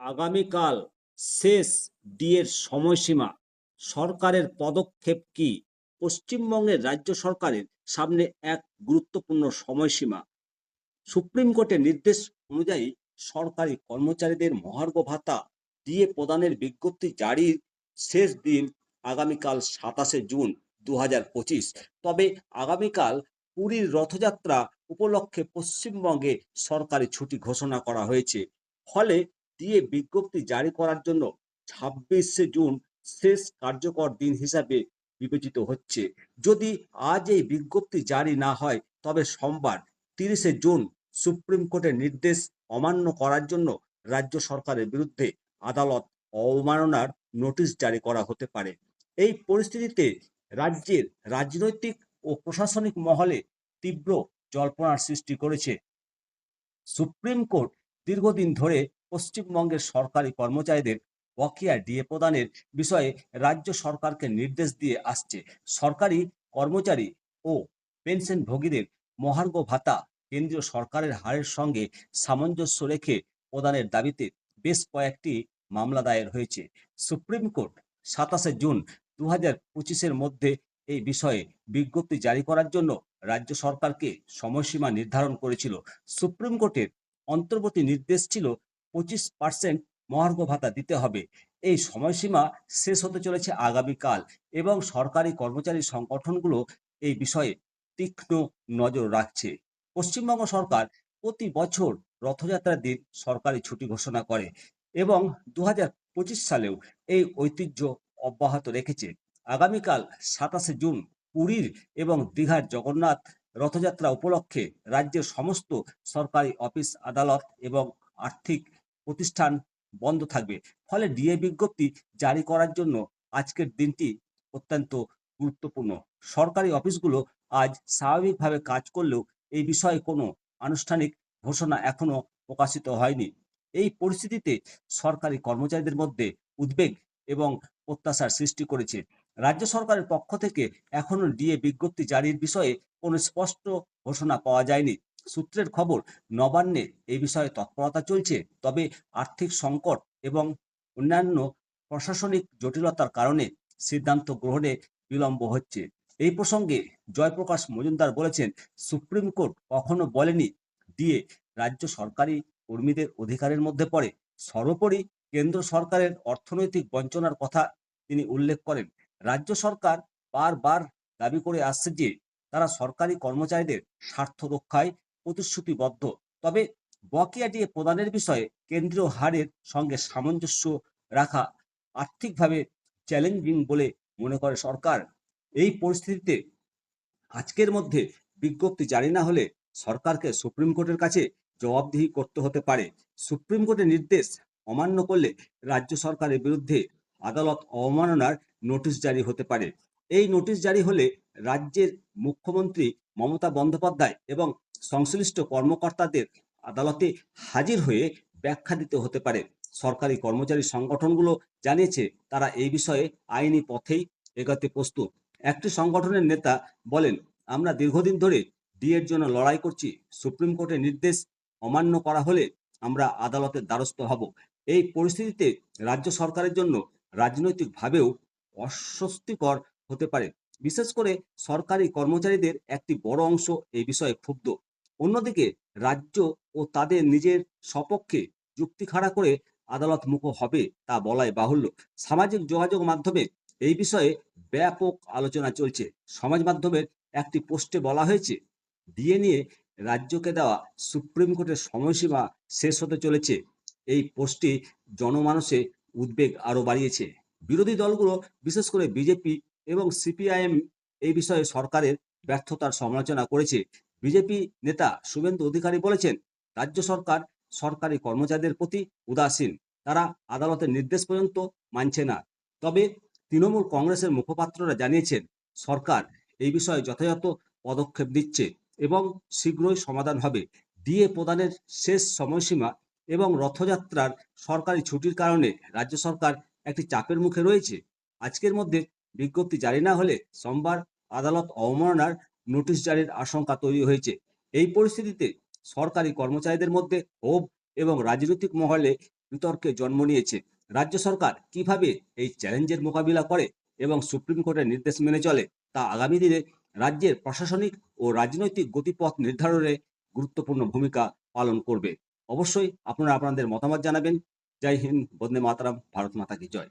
আগামীকাল শেষ ডিএর সময়সীমা। সরকারের পদক্ষেপ কি? পশ্চিমবঙ্গের রাজ্য সরকারের সামনে এক গুরুত্বপূর্ণ সময়সীমা। সুপ্রিম কোর্টের নির্দেশ অনুযায়ী সরকারি কর্মচারীদের মহার্ঘ ভাতা ডিএ প্রদানের বিজ্ঞপ্তি জারির শেষ দিন আগামীকাল সাতাশে জুন দু তবে আগামীকাল পুরীর রথযাত্রা উপলক্ষে পশ্চিমবঙ্গে সরকারি ছুটি ঘোষণা করা হয়েছে। ফলে দিয়ে বিজ্ঞপ্তি জারি করার জন্য ছাব্বিশে জুন শেষ কার্যকর দিন হিসাবে বিবেচিত হচ্ছে। যদি আজ এই বিজ্ঞপ্তি জারি না হয়, তবে সোমবার তিরিশে জুন সুপ্রিম কোর্টের নির্দেশ অমান্য করার জন্য রাজ্য সরকারের বিরুদ্ধে আদালত অবমাননার নোটিশ জারি করা হতে পারে। এই পরিস্থিতিতে রাজ্যের রাজনৈতিক ও প্রশাসনিক মহলে তীব্র জল্পনার সৃষ্টি করেছে। সুপ্রিম কোর্ট দীর্ঘদিন ধরে পশ্চিমবঙ্গের সরকারি কর্মচারীদের বকেয়া ডিএ প্রদানের বিষয়ে রাজ্য সরকারকে নির্দেশ দিয়ে আসছে। সরকারি কর্মচারী ও পেনশনভোগীদের মহার্ঘ ভাতা কেন্দ্রীয় সরকারের হারের সঙ্গে সামঞ্জস্য রেখে প্রদানের দাবিতে বেশ কয়েকটি মামলা দায়ের হয়েছে। সুপ্রিম কোর্ট সাতাশে জুন দু হাজার মধ্যে এই বিষয়ে বিজ্ঞপ্তি জারি করার জন্য রাজ্য সরকারকে সময়সীমা নির্ধারণ করেছিল। সুপ্রিম কোর্টের অন্তর্বর্তী নির্দেশ ছিল পঁচিশ পার্সেন্ট মহার্ঘ ভাতা দিতে হবে। এই সময়সীমা শেষ হতে চলেছে আগামীকাল এবং সরকারি কর্মচারী সংগঠনগুলো এই বিষয়ে তীক্ষ্ণ নজর রাখছে। পশ্চিমবঙ্গ সরকার প্রতি বছর রথযাত্রার দিন সরকারি ছুটি ঘোষণা করে এবং দু সালেও এই ঐতিহ্য অব্যাহত রেখেছে। আগামীকাল সাতাশে জুন পুরীর এবং দীঘার জগন্নাথ রথযাত্রা উপলক্ষে রাজ্যের সমস্ত সরকারি অফিস, আদালত এবং আর্থিক প্রতিষ্ঠান বন্ধ থাকবে। ফলে ডিএ বিজ্ঞপ্তি জারি করার জন্য আজকের দিনটি অত্যন্ত গুরুত্বপূর্ণ। সরকারি অফিসগুলো আজ স্বাভাবিকভাবে কাজ করলেও এই বিষয়ে কোনো আনুষ্ঠানিক ঘোষণা এখনও প্রকাশিত হয়নি। এই পরিস্থিতিতে সরকারি কর্মচারীদের মধ্যে উদ্বেগ এবং প্রত্যাশার সৃষ্টি করেছে। রাজ্য সরকারের পক্ষ থেকে এখনও ডিএ বিজ্ঞপ্তি জারির বিষয়ে কোনো স্পষ্ট ঘোষণা পাওয়া যায়নি। সূত্রের খবর, নবান্নে এই বিষয়ে তৎপরতা চলছে। তবে আর্থিক সংকট এবং অন্যান্য প্রশাসনিক জটিলতার কারণে সিদ্ধান্ত গ্রহণে বিলম্ব হচ্ছে। এই প্রসঙ্গে জয়প্রকাশ মজুমদার বলেছেন, সুপ্রিম কোর্ট কখনো বলেনি দিয়ে রাজ্য সরকারি কর্মীদের অধিকারের মধ্যে পড়ে। সর্বোপরি কেন্দ্র সরকারের অর্থনৈতিক বঞ্চনার কথা তিনি উল্লেখ করেন। রাজ্য সরকার বারবার দাবি করে আসছে যে, তারা সরকারি কর্মচারীদের স্বার্থ রক্ষায় প্রতিশ্রুতিবদ্ধ। তবে বকেয়া দিয়ে প্রদানের বিষয়ে কেন্দ্রীয় হারের সঙ্গে সামঞ্জস্য রাখা আর্থিকভাবে চ্যালেঞ্জিং বলে মনে করে সরকার। এই পরিস্থিতিতে আজকের মধ্যে বিজ্ঞপ্তি জারি না হলে সরকারকে সুপ্রিম কোর্টের কাছে জবাবদিহি করতে হতে পারে। সুপ্রিম কোর্টের নির্দেশ অমান্য করলে রাজ্য সরকারের বিরুদ্ধে আদালত অবমাননার নোটিশ জারি হতে পারে। এই নোটিশ জারি হলে রাজ্যের মুখ্যমন্ত্রী মমতা বন্দ্যোপাধ্যায় এবং সংশ্লিষ্ট কর্মকর্তাদের আদালতে হাজির হয়ে ব্যাখ্যা দিতে হতে পারে। সরকারি কর্মচারী সংগঠনগুলো জানিয়েছে, তারা এই বিষয়ে আইনি পথেই এগোতে প্রস্তুত। একটি সংগঠনের নেতা বলেন, আমরা দীর্ঘদিন ধরে ডিএর জন্য লড়াই করছি। সুপ্রিম কোর্টের নির্দেশ অমান্য করা হলে আমরা আদালতের দ্বারস্থ হব। এই পরিস্থিতিতে রাজ্য সরকারের জন্য রাজনৈতিকভাবেও অস্বস্তিকর হতে পারে। বিশেষ করে সরকারি কর্মচারীদের একটি বড় অংশ এই বিষয়ে ক্ষুব্ধ। অন্যদিকে রাজ্য ও তাদের নিজের সপক্ষে যুক্তি খাড়া করে আদালত মুখ হবে তা বলাই বাহুল্য। সামাজিক যোগাযোগ মাধ্যমে এই বিষয়ে ব্যাপক আলোচনা চলছে। সমাজ মাধ্যমের একটি পোস্টে বলা হয়েছে ডিএ নিয়ে রাজ্যকে দেওয়া সুপ্রিম কোর্টের সময়সীমা শেষ হতে চলেছে। এই পোস্টটি জনমানসে উদ্বেগ আরও বাড়িয়েছে। বিরোধী দলগুলো, বিশেষ করে বিজেপি এবং সিপিআইএম, এই বিষয়ে সরকারের ব্যর্থতার সমালোচনা করেছে। বিজেপি নেতা শুভেন্দু অধিকারী বলেছেন, রাজ্য সরকার সরকারি কর্মচারীদের প্রতি উদাসীন। তারা আদালতের নির্দেশ পর্যন্ত মানছে না। তবে তৃণমূল কংগ্রেসের মুখপাত্ররা জানিয়েছেন, সরকার এই বিষয়ে যথাযথ পদক্ষেপ দিচ্ছে এবং শীঘ্রই সমাধান হবে। ডিএ প্রদানের শেষ সময়সীমা এবং রথযাত্রার সরকারি ছুটির কারণে রাজ্য সরকার একটি চাপের মুখে রয়েছে। আজকের মধ্যে বিজ্ঞপ্তি জারি না হলে সোমবার আদালত অবমাননার নোটিশ জারির আশঙ্কা তৈরি হয়েছে। এই পরিস্থিতিতে সরকারি কর্মচারীদের মধ্যে ক্ষোভ এবং রাজনৈতিক মহলে বিতর্কে জন্ম নিয়েছে। রাজ্য সরকার কীভাবে এই চ্যালেঞ্জের মোকাবিলা করে এবং সুপ্রিম কোর্টের নির্দেশ মেনে চলে তা আগামী দিনে রাজ্যের প্রশাসনিক ও রাজনৈতিক গতিপথ নির্ধারণে গুরুত্বপূর্ণ ভূমিকা পালন করবে। অবশ্যই আপনারা আপনাদের মতামত জানাবেন। জয় হিন্দ, বন্দে মাতারাম, ভারত মাতা কি জয়।